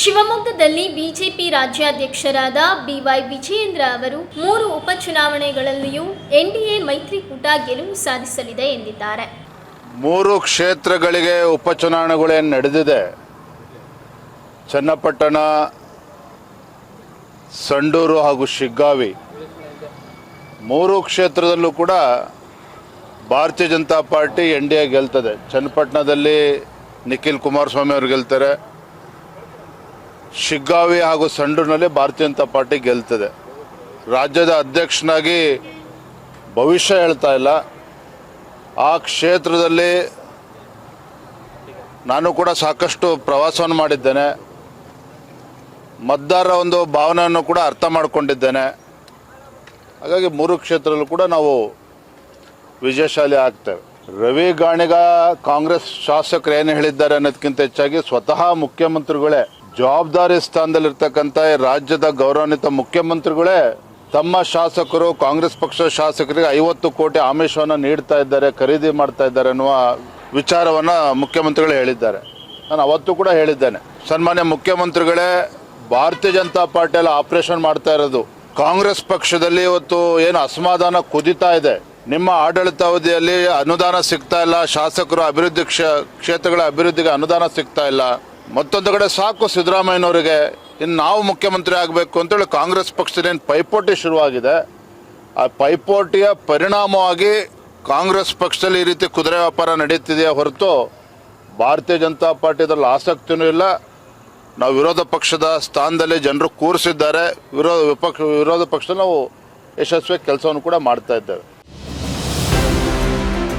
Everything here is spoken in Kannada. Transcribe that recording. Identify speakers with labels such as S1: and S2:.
S1: ಶಿವಮೊಗ್ಗದಲ್ಲಿ ಬಿಜೆಪಿ ರಾಜ್ಯಾಧ್ಯಕ್ಷರಾದ ಬಿವೈ ವಿಜಯೇಂದ್ರ ಅವರು ಮೂರು ಉಪಚುನಾವಣೆಗಳಲ್ಲಿಯೂ ಎನ್ಡಿಎ ಮೈತ್ರಿಕೂಟ ಗೆಲುವು ಸಾಧಿಸಲಿದೆ ಎಂದಿದ್ದಾರೆ.
S2: ಮೂರು ಕ್ಷೇತ್ರಗಳಿಗೆ ಉಪಚುನಾವಣೆಗಳೇನು ನಡೆದಿದೆ. ಚನ್ನಪಟ್ಟಣ, ಸಂಡೂರು ಹಾಗೂ ಶಿಗ್ಗಾವಿ. ಮೂರು ಕ್ಷೇತ್ರದಲ್ಲೂ ಕೂಡ Bharatiya Janata party N D A ಗೆಲ್ತದೆ. ಚನ್ನಪಟ್ಟಣದಲ್ಲಿ ನಿಖಿಲ್ ಕುಮಾರಸ್ವಾಮಿ ಅವರು ಗೆಲ್ತಾರೆ. ಶಿಗ್ಗಾವಿ ಹಾಗೂ ಸಂಡೂರಿನಲ್ಲಿ ಭಾರತೀಯ ಜನತಾ ಪಾರ್ಟಿ ಗೆಲ್ತದೆ. ರಾಜ್ಯದ ಅಧ್ಯಕ್ಷನಾಗಿ ಭವಿಷ್ಯ ಹೇಳ್ತಾ ಇಲ್ಲ. ಆ ಕ್ಷೇತ್ರದಲ್ಲಿ ನಾನು ಕೂಡ ಸಾಕಷ್ಟು ಪ್ರವಾಸವನ್ನು ಮಾಡಿದ್ದೇನೆ. ಮತದಾರರ ಒಂದು ಭಾವನೆಯನ್ನು ಕೂಡ ಅರ್ಥ ಮಾಡಿಕೊಂಡಿದ್ದೇನೆ. ಹಾಗಾಗಿ ಮೂರು ಕ್ಷೇತ್ರದಲ್ಲೂ ಕೂಡ ನಾವು ವಿಜಯಶಾಲಿ ಆಗ್ತೇವೆ. ರವಿ ಗಾಣಿಗ ಕಾಂಗ್ರೆಸ್ ಶಾಸಕರು ಏನು ಹೇಳಿದ್ದಾರೆ ಅನ್ನೋದಕ್ಕಿಂತ ಹೆಚ್ಚಾಗಿ ಸ್ವತಃ ಮುಖ್ಯಮಂತ್ರಿಗಳೇ ಜವಾಬ್ದಾರಿ ಸ್ಥಾನದಲ್ಲಿರ್ತಕ್ಕಂಥ ರಾಜ್ಯದ ಗೌರವಾನ್ವಿತ ಮುಖ್ಯಮಂತ್ರಿಗಳೇ ತಮ್ಮ ಶಾಸಕರು, ಕಾಂಗ್ರೆಸ್ ಪಕ್ಷದ ಶಾಸಕರಿಗೆ ಐವತ್ತು ಕೋಟಿ ಆಮಿಷವನ್ನು ನೀಡ್ತಾ ಇದ್ದಾರೆ, ಖರೀದಿ ಮಾಡ್ತಾ ಇದ್ದಾರೆ ಅನ್ನುವ ವಿಚಾರವನ್ನು ಮುಖ್ಯಮಂತ್ರಿಗಳು ಹೇಳಿದ್ದಾರೆ. ನಾನು ಅವತ್ತು ಕೂಡ ಹೇಳಿದ್ದೇನೆ. ಸನ್ಮಾನ್ಯ ಮುಖ್ಯಮಂತ್ರಿಗಳೇ, ಭಾರತೀಯ ಜನತಾ ಪಾರ್ಟಿಯಲ್ಲಿ ಆಪರೇಷನ್ ಮಾಡ್ತಾ ಇರೋದು. ಕಾಂಗ್ರೆಸ್ ಪಕ್ಷದಲ್ಲಿ ಇವತ್ತು ಏನು ಅಸಮಾಧಾನ ಕುದಿತಾ ಇದೆ. ನಿಮ್ಮ ಆಡಳಿತಾವಧಿಯಲ್ಲಿ ಅನುದಾನ ಸಿಗ್ತಾ ಇಲ್ಲ. ಶಾಸಕರು ಅಭಿವೃದ್ಧಿ ಕ್ಷ- ಕ್ಷೇತ್ರಗಳ ಅಭಿವೃದ್ಧಿಗೆ ಅನುದಾನ ಸಿಗ್ತಾ ಇಲ್ಲ. ಮತ್ತೊಂದು ಕಡೆ ಸಾಕು ಸಿದ್ದರಾಮಯ್ಯನವರಿಗೆ, ಇನ್ನು ನಾವು ಮುಖ್ಯಮಂತ್ರಿ ಆಗಬೇಕು ಅಂತೇಳಿ ಕಾಂಗ್ರೆಸ್ ಪಕ್ಷದಿಂದ ಏನು ಪೈಪೋಟಿ ಶುರುವಾಗಿದೆ, ಆ ಪೈಪೋಟಿಯ ಪರಿಣಾಮವಾಗಿ ಕಾಂಗ್ರೆಸ್ ಪಕ್ಷದಲ್ಲಿ ಈ ರೀತಿ ಕುದುರೆ ವ್ಯಾಪಾರ ನಡೀತಿದೆಯಾ ಹೊರತು ಭಾರತೀಯ ಜನತಾ ಪಾರ್ಟಿದಲ್ಲಿ ಆಸಕ್ತಿನೂ ಇಲ್ಲ. ನಾವು ವಿರೋಧ ಪಕ್ಷದ ಸ್ಥಾನದಲ್ಲಿ ಜನರು ಕೂರಿಸಿದ್ದಾರೆ. ವಿರೋಧ ವಿಪಕ್ಷ, ವಿರೋಧ ಪಕ್ಷ ನಾವು ಯಶಸ್ವಿ ಕೆಲಸವನ್ನು ಕೂಡ ಮಾಡ್ತಾ ಇದ್ದೇವೆ.